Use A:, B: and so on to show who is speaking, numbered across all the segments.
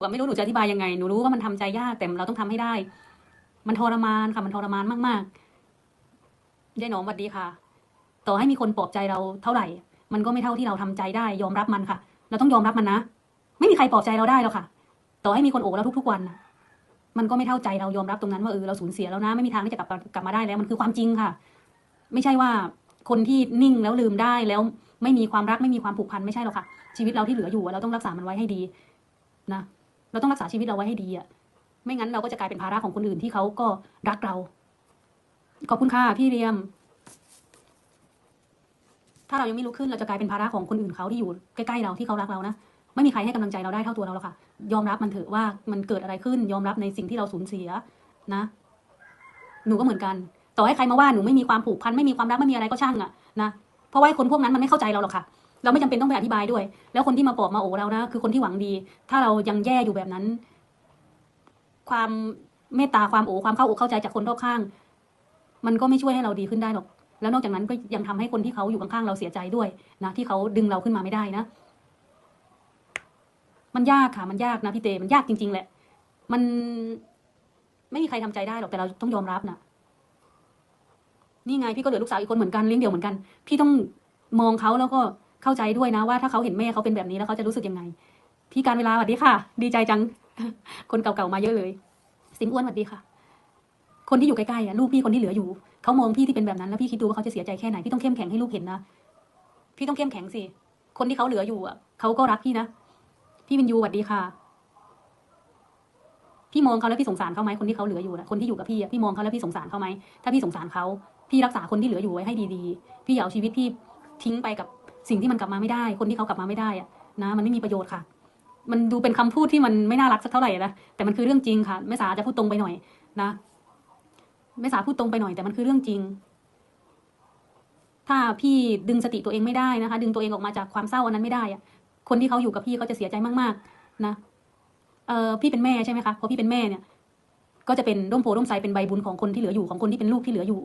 A: ก็ไม่รู้หนูจะอธิบายยังไงหนูรู้ว่ามันทำใจยากแต่เราต้องทำให้ได้ มันทรมานค่ะ มันทรมานมากๆยายหนอมสวัสดีค่ะ ต่อให้มีคนปลอบใจเราเท่าไหร่ มันก็ไม่เท่าที่เราทำใจได้ ยอมรับมันค่ะ เราต้องยอมรับมันนะไม่มีใครปลอบใจเราได้หรอกค่ะ ต่อให้มีคนโอบเราทุกๆวันมันก็ไม่เท่าใจเรายอมรับตรงนั้นว่าเออเราสูญเสียแล้วนะไม่มีทางที่จะกลับมากลับมาได้แล้ว มันคือความจริงค่ะ ไม่ใช่ว่าคนที่นิ่งแล้วลืมได้แล้วไม่มีความรักไม่มีความผูกพันไม่ใช่หรอกค่ะ ชีวิตเราที่เหลืออยู่เราต้องรักษามันไว้ให้ดีนะ เราต้องรักษาชีวิตเราไว้ให้ดีอะไม่งั้นเราก็จะกลายเป็นภาระของคนอื่นที่เขาก็รักเรา ขอบคุณค่ะพี่เรียม ถ้าเรายังไม่ลุกขึ้นเราจะกลายเป็นภาระของคนอื่นเขาที่อยู่ใกล้ๆเราที่เขารักเรานะไม่มีใครให้กำลังใจเราได้เท่าตัวเราหรอกค่ะ ยอมรับมันเถอะว่ามันเกิดอะไรขึ้น ยอมรับในสิ่งที่เราสูญเสียนะ หนูก็เหมือนกัน ต่อให้ใครมาว่าหนูไม่มีความผูกพันไม่มีความรักไม่มีอะไรก็ช่างอะนะเพราะว่าคนพวกนั้นมันไม่เข้าใจเราหรอกค่ะ เราไม่จำเป็นต้องไปอธิบายด้วย แล้วคนที่มาปลอบมาโอเรานะคือคนที่หวังดี ถ้าเรายังแย่อยู่แบบนั้น ความเมตตาความโอความเข้าอกเข้าใจจากคนรอบข้าง มันก็ไม่ช่วยให้เราดีขึ้นได้หรอก แล้วนอกจากนั้นก็ยังทำให้คนที่เขาอยู่ข้างๆเราเสียใจด้วยนะที่เขาดึงเราขึ้นมาไม่ได้นะ มันยากค่ะ มันยากนะพี่เตมันยากจริง ๆ แหละ มันไม่มีใครทำใจได้หรอกแต่เราต้องยอมรับนะนี่ไงพี่ก็เหลือลูกสาวอีกคนเหมือนกันเลี้ยงเดี่ยวเหมือนกัน พี่ต้องมองเขาแล้วก็ เข้าใจด้วยนะว่าถ้าเขาเห็นแม่เขาเป็นแบบนี้แล้วเขาจะรู้สึกยังไง พี่การเวลาสวัสดีค่ะ ดีใจจัง คนเก่าๆมาเยอะเลย สิมอ้วนสวัสดีค่ะ คนที่อยู่ใกล้ๆอะลูกพี่คนที่เหลืออยู่เขามองพี่ที่เป็นแบบนั้นแล้วพี่คิดดูว่าเขาจะเสียใจแค่ไหนพี่ต้องเข้มแข็งให้ลูกเห็นนะพี่ต้องเข้มแข็งสิคนที่เขาเหลืออยู่อะเขาก็รักพี่นะพี่วินยูสวัสดีค่ะพี่มองเขาแล้วพี่สงสารเขาไหมคนที่เขาเหลืออยู่นะคนที่อยู่กับพี่พี่มองเขาแล้วพี่สงสารเขาไหมถ้าพี่สงสารเขาพี่รักษาคนที่เหลืออยู่ไว้ให้ดีๆ พี่อย่าเอาชีวิตพี่ทิ้งไปกับ สิ่งที่มันกลับมาไม่ได้ คนที่เขากลับมาไม่ได้อะนะมันไม่มีประโยชน์ค่ะ มันดูเป็นคำพูดที่มันไม่น่ารักสักเท่าไหร่นะแต่มันคือเรื่องจริงค่ะแม่สาจะพูดตรงไปหน่อยนะแม่สาพูดตรงไปหน่อยแต่มันคือเรื่องจริง ถ้าพี่ดึงสติตัวเองไม่ได้นะคะ ดึงตัวเองออกมาจากความเศร้าอันนั้นไม่ได้อะคนที่เขาอยู่กับพี่เขาจะเสียใจมากๆนะเออพี่เป็นแม่ใช่ไหมคะพอพี่เป็นแม่เนี่ย ก็จะเป็นร่มโพร่มไทรเป็นใบบุญของคนที่เหลืออยู่ของคนที่เป็นลูกที่เหลืออยู่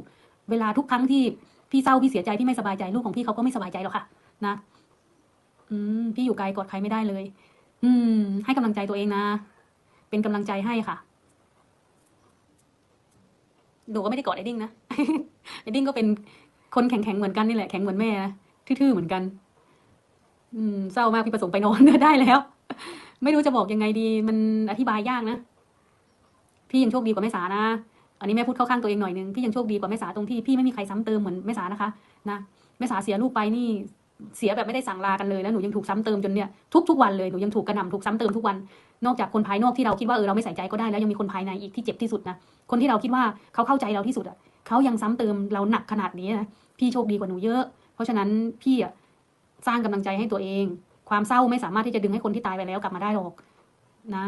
A: เวลาทุกครั้งที่พี่เศร้าพี่เสียใจพี่ไม่สบายใจลูกของพี่เขาก็ไม่สบายใจหรอกค่ะ นะอืมพี่อยู่ไกลกอดใครไม่ได้เลย อืม ให้กำลังใจตัวเองนะ เป็นกำลังใจให้ค่ะหนูก็ไม่ได้กอดไอ้ดิ้งนะไอ้ดิ้งก็เป็นคนแข็งๆเหมือนกันนี่แหละแข็งเหมือนแม่นะทื่อๆเหมือนกัน อืมเศร้ามากพี่ประสงค์ไปนอนได้แล้ว ไม่รู้จะบอกยังไงดี มันอธิบายยากนะพี่ยังโชคดีกว่าแม่สานะ อันนี้แม่พูดเข้าข้างตัวเองหน่อยนึงพี่ยังโชคดีกว่าแม่สาตรงที่พี่ไม่มีใครซ้ำเติมเหมือนแม่สานะคะ นะแม่สาเสียลูกไปนี่ เสียแบบไม่ได้สั่งลากันเลยแล้วหนูยังถูกซ้ำเติมจนเนี่ยทุกทุกวันเลยหนูยังถูกกระหน่ำถูกซ้ำเติมทุกวัน นอกจากคนภายนอกที่เราคิดว่าเออเราไม่ใส่ใจก็ได้แล้วยังมีคนภายในอีกที่เจ็บที่สุดนะคนที่เราคิดว่าเขาเข้าใจเราที่สุดอะเขายังซ้ำเติมเราหนักขนาดนี้นะพี่โชคดีกว่าหนูเยอะ เพราะฉะนั้นพี่อะสร้างกำลังใจให้ตัวเอง ความเศร้าไม่สามารถที่จะดึงให้คนที่ตายไปแล้วกลับมาได้หรอกนะ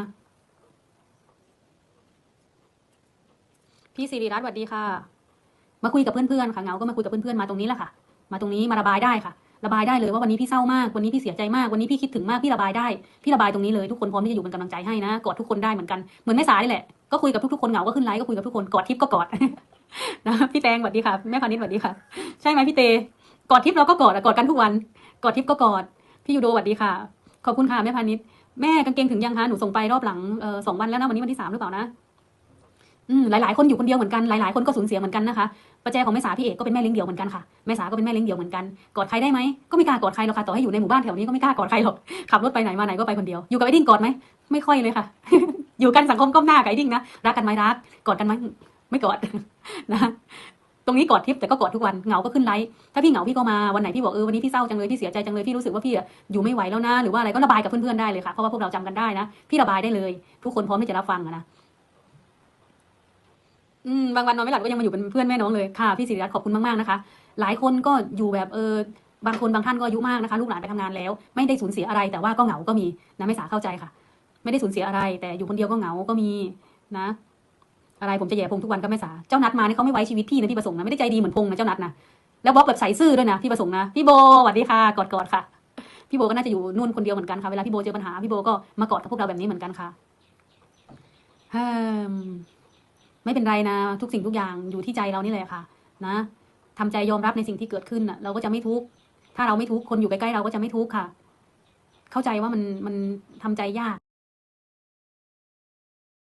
A: พี่สิริรัตน์สวัสดีค่ะ มาคุยกับเพื่อนๆค่ะเหงาก็มาคุยกับเพื่อนๆมาตรงนี้แหละค่ะ มาตรงนี้มาระบายได้ค่ะ ระบายได้เลยว่าวันนี้พี่เศร้ามาก วันนี้พี่เสียใจมาก วันนี้พี่คิดถึงมาก พี่ระบายได้ พี่ระบายตรงนี้เลย ทุกคนพร้อมที่จะอยู่เป็นกำลังใจให้นะ กอดทุกคนได้เหมือนกัน เหมือนแม่สายแหละ ก็คุยกับทุกๆคนเหงา ก็ขึ้นไลน์ก็คุยกับทุกคน กอดทิปก็กอดนะพี่แตงสวัสดีค่ะ แม่พานิชสวัสดีค่ะ ใช่ไหมพี่เต กอดทิปเราก็กอดอะกอดกันทุกวัน กอดทิปก็กอด พี่ยูโดสวัสดีค่ะ ขอบคุณค่ะแม่พานิชแม่กางเกงถึงยังคะ หนูส่งไปรอบหลังสองวันแล้วนะ วันนี้วันที่สามหรือเปล่านะ อืมหลายๆคนอยู่คนเดียวเหมือนกันหลายๆคนก็สูญเสียเหมือนกันนะคะประแจของแม่สาพี่เอกก็เป็นแม่เลี้ยงเดี่ยวเหมือนกันค่ะแม่สาก็เป็นแม่เลี้ยงเดี่ยวเหมือนกันกอดใครได้ไหมก็ไม่กล้ากอดใครหรอกค่ะต่อให้อยู่ในหมู่บ้านแถวนี้ก็ไม่กล้ากอดใครหรอกขับรถไปไหนมาไหนก็ไปคนเดียวอยู่กับไอ้ดิ้งกอดไหมไม่ค่อยเลยค่ะ อยู่กันสังคมก้มหน้ากับไอ้ดิ้งนะรักกันไหมรักกอดกันไหมไม่กอดนะตรงนี้กอดทิปแต่ก็กอดทุกวันเหงาก็ขึ้นไลฟ์ถ้าพี่เหงาพี่ก็มาวันไหนพี่บอกเออวันนี้พี่เศร้าจังเลยพี่เสียใจจังเลยพี่รู้สึกว่าพี่อยู่ไม่ไหวแล้วนะหรือว่าอะไรก็ระบายกับเพื่อนๆได้เลยค่ะเพราะว่าพวกเราจำกันได้นะ พี่ระบายได้เลย ทุกคนพร้อมที่จะรับฟังนะ อืมบางวันนอนไม่หลับก็ยังมาอยู่เป็นเพื่อนแม่น้องเลยค่ะพี่สิริรัตน์ขอบคุณมากๆนะคะ หลายคนก็อยู่แบบเออบางคนบางท่านก็อายุมากนะคะลูกหลานไปทำงานแล้ว ไม่ได้สูญเสียอะไรแต่ว่าก็เหงาก็มีนะไม่สาเข้าใจค่ะ ไม่ได้สูญเสียอะไร แต่อยู่คนเดียวก็เหงาก็มีนะ อะไรผมจะแย่พงทุกวันก็ไม่สาเจ้านัดมาเนี่ยเขาไม่ไว้ชีวิตพี่นะพี่ประสงค์นะไม่ได้ใจดีเหมือนพงนะเจ้านัดนะแล้วบล็อกแบบใส่ซื่อด้วยนะพี่ประสงค์นะพี่โบสวัสดีค่ะกอดกอดๆค่ะ พี่โบก็น่าจะอยู่นู่นคนเดียวเหมือนกันค่ะเวลาพี่โบเจอปัญหาพี่โบก็มากอดกับพวกเราแบบนี้เหมือนกันค่ะฮ ไม่เป็นไรนะทุกสิ่งทุกอย่างอยู่ที่ใจเรานี่แหละค่ะ นะทำใจยอมรับในสิ่งที่เกิดขึ้นน่ะเราก็จะไม่ทุกข์ถ้าเราไม่ทุกข์คนอยู่ใกล้ๆเราก็จะไม่ทุกข์ค่ะ เข้าใจว่ามันมันทำใจยาก